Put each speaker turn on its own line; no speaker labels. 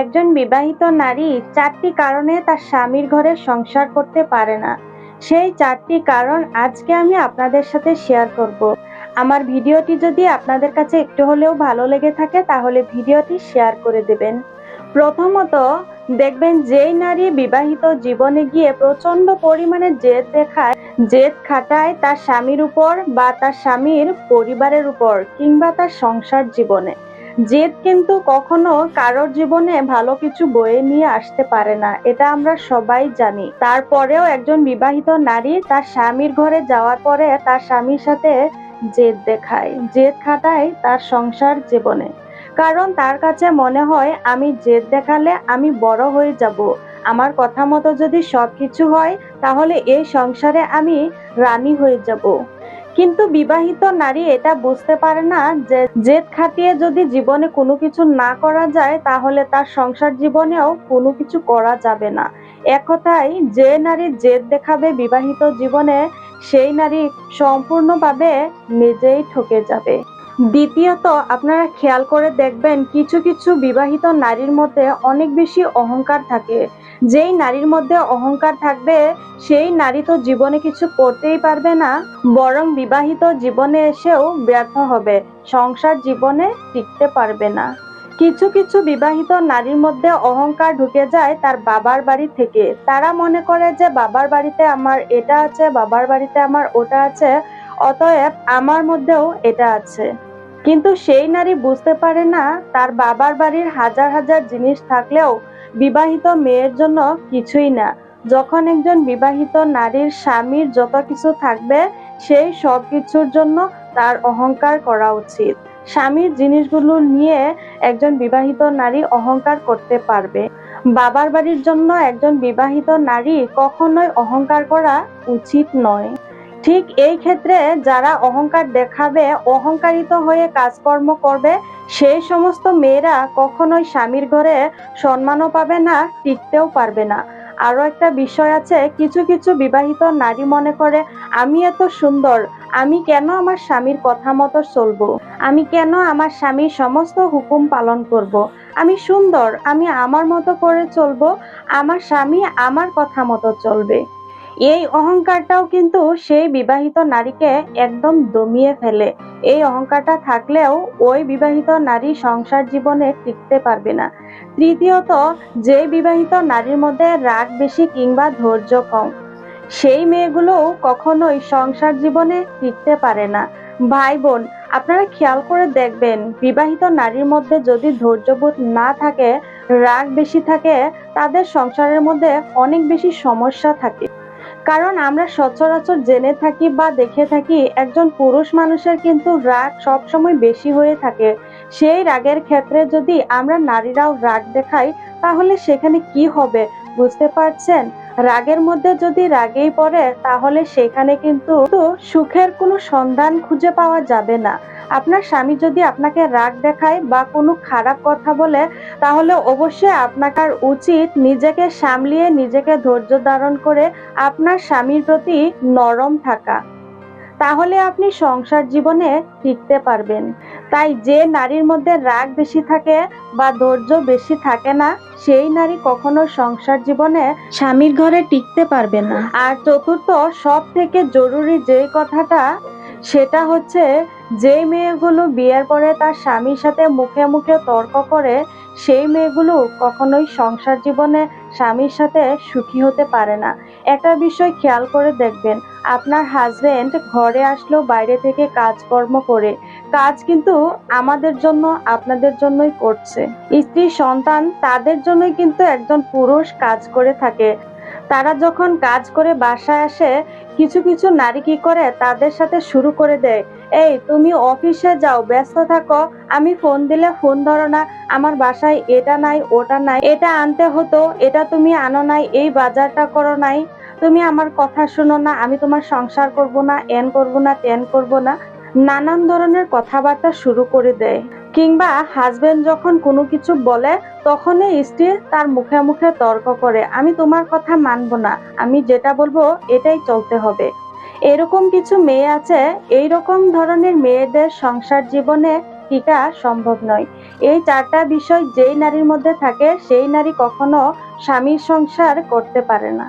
একজন বিবাহিত নারী চারটি কারণে তার স্বামীর ঘরে সংসার করতে পারে না। সেই চারটি কারণ আজকে আমি আপনাদের সাথে শেয়ার করব। আমার ভিডিওটি যদি আপনাদের কাছে একটু হলেও ভালো লেগে থাকে, তাহলে ভিডিওটি শেয়ার করে দেবেন। প্রথমত, দেখবেন যেই নারী বিবাহিত জীবনে গিয়ে প্রচণ্ড পরিমাণে জেদ দেখায়, জেদ খাটায় তার স্বামীর উপর বা তার স্বামীর পরিবারের উপর কিংবা তার সংসার জীবনে। জেদ কিন্তু কখনো কারোর জীবনে ভালো কিছু বয়ে নিয়ে আসতে পারে না, এটা আমরা সবাই জানি। তারপরেও একজন বিবাহিত নারী তার স্বামীর ঘরে যাওয়ার পরে তার স্বামীর সাথে জেদ দেখায়। জেদ খাটায় তার সংসার জীবনে। কারণ তার কাছে মনে হয়, আমি জেদ দেখালে আমি বড় হয়ে যাব। আমার কথা মতো যদি সবকিছু হয়, তাহলে এই সংসারে আমি রানী হয়ে যাব। কিন্তু বিবাহিত নারী এটা বুঝতে পারে না যে জেদ খাটিয়ে যদি জীবনে কোনো কিছু না করা যায়, তাহলে তার সংসার জীবনেও কোনো কিছু করা যাবে না। এক কথায় যে নারী জেদ দেখাবে বিবাহিত জীবনে, সেই নারী সম্পূর্ণভাবে নিজেই ঠকে যাবে। দ্বিতীয়ত, আপনারা খেয়াল করে দেখবেন, কিছু কিছু বিবাহিত নারীর মধ্যে অনেক বেশি অহংকার থাকে। যেই নারীর মধ্যে অহংকার থাকবে, সেই নারী তো জীবনে কিছু করতেই পারবে না। বরং বিবাহিত জীবনে এসেও ব্যর্থ হবে, সংসার জীবনে টিকতে পারবে না। কিছু কিছু বিবাহিত নারীর মধ্যে অহংকার ঢুকে যায় তার বাবার বাড়ি থেকে। তারা মনে করে যে, বাবার বাড়িতে আমার এটা আছে, বাবার বাড়িতে আমার ওটা আছে, অতএব আমার মধ্যেও এটা আছে। কিন্তু সেই নারী বুঝতে পারে না, তার বাবার বাড়ির হাজার হাজার জিনিস থাকলেও বিবাহিত মেয়ের জন্য কিছুই না। যখন একজন বিবাহিত নারীর স্বামীর যত কিছু থাকবে, সেই সব কিছুর জন্য তার অহংকার করা উচিত। স্বামীর জিনিসগুলো নিয়ে একজন বিবাহিত নারী অহংকার করতে পারবে। বাবার বাড়ির জন্য একজন বিবাহিত নারী কখনোই অহংকার করা উচিত নয়। ঠিক এই ক্ষেত্রে যারা অহংকার দেখাবে, অহংকারিত হয়ে কাজকর্ম করবে, সেই সমস্ত মেয়েরা কখনোই স্বামীর ঘরে সম্মানও পাবে না টিকতেও পারবে না। আরও একটা বিষয় আছে, কিছু কিছু বিবাহিত নারী মনে করে, আমি এত সুন্দর, আমি কেন আমার স্বামীর কথা মতো চলবো? আমি কেন আমার স্বামীর সমস্ত হুকুম পালন করব। আমি সুন্দর, আমি আমার মতো করে চলবো? আমার স্বামী আমার কথা মতো চলবে। এই অহংকারটাও কিন্তু সেই বিবাহিত নারীকে একদম দমিয়ে ফেলে। এই অহংকারটা থাকলেও ওই বিবাহিত নারী সংসার জীবনে টিকতে পারবে না। তৃতীয়ত, যে বিবাহিত নারীর মধ্যে রাগ বেশি কিংবা ধৈর্য কম, সেই মেয়েগুলো কখনোই সংসার জীবনে টিকতে পারে না। ভাই বোন আপনারা খেয়াল করে দেখবেন, বিবাহিত নারীর মধ্যে যদি ধৈর্যবোধ না থাকে, রাগ বেশি থাকে, তাদের সংসারের মধ্যে অনেক বেশি সমস্যা থাকে। কারণ আমরা সচরাচর জেনে থাকি বা দেখে থাকি, একজন পুরুষ মানুষের কিন্তু রাগ সবসময় বেশি হয়ে থাকে। সেই রাগের ক্ষেত্রে যদি আমরা নারীরাও রাগ দেখাই, তাহলে সেখানে কি হবে? বুঝতে পারছেন? রাগের মধ্যে যদি রাগেই পড়ে, তাহলে সেখানে কিন্তু সুখের কোনো সন্ধান খুঁজে পাওয়া যাবে না। আপনার স্বামী যদি আপনাকে রাগ দেখায় বা কোনো খারাপ কথা বলে, তাহলে অবশ্যই আপনার উচিত নিজেকে সামলিয়ে, নিজেকে ধৈর্য ধারণ করে আপনার স্বামীর প্রতি নরম থাকা। তাহলে আপনি সংসার জীবনে টিকতে পারবেন। তাই যে নারীর মধ্যে রাগ বেশি থাকে বা ধৈর্য বেশি থাকে না, সেই নারী কখনো সংসার জীবনে স্বামীর ঘরে টিকতে পারবে না। আর চতুর্থ সব থেকে জরুরি যে কথাটা, সেটা হচ্ছে যেই মেয়েগুলো বিয়ের পরে তার স্বামীর সাথে মুখে মুখে তর্ক করে, সেই মেয়েগুলো কখনোই সংসার জীবনে স্বামীর সাথে সুখী হতে পারে না। একটা বিষয় খেয়াল করে দেখবেন আপনার হাজবেন্ড ঘরে আসলো, বাইরে থেকে কাজকর্ম করে। কাজ কিন্তু আমাদের জন্য, আপনাদের জন্যই করছে। স্ত্রী, সন্তান, তাদের জন্যই কিন্তু একজন পুরুষ কাজ করে থাকে। তারা যখন কাজ করে বাসায় আসে, কিছু কিছু নারী কি করে? তাদের সাথে শুরু করে দেয়। এই, তুমি অফিসে যাও, ব্যস্ত থাকো। আমি ফোন দিলে ফোন ধরো না। আমার বাসায় এটা নাই, ওটা নাই। এটা আনতে হতো, এটা তুমি আনো নাই, এই বাজারটা করো নাই। তুমি আমার কথা শুনো না, আমি তোমার সংসার করব না, এন করব না টেন করব না। নানান ধরনের কথাবার্তা শুরু করে দেয়। কিংবা হাজবেন্ড যখন কোনো কিছু বলে, তখনই স্ত্রী তার মুখে মুখে তর্ক করে, আমি তোমার কথা মানব না, আমি যেটা বলব এটাই চলতে হবে। এরকম কিছু মেয়ে আছে এই রকম ধরনের মেয়েদের সংসার জীবনে টিকা সম্ভব নয়। এই চারটা বিষয় যেই নারীর মধ্যে থাকে, সেই নারী কখনো স্বামীর সংসার করতে পারে না।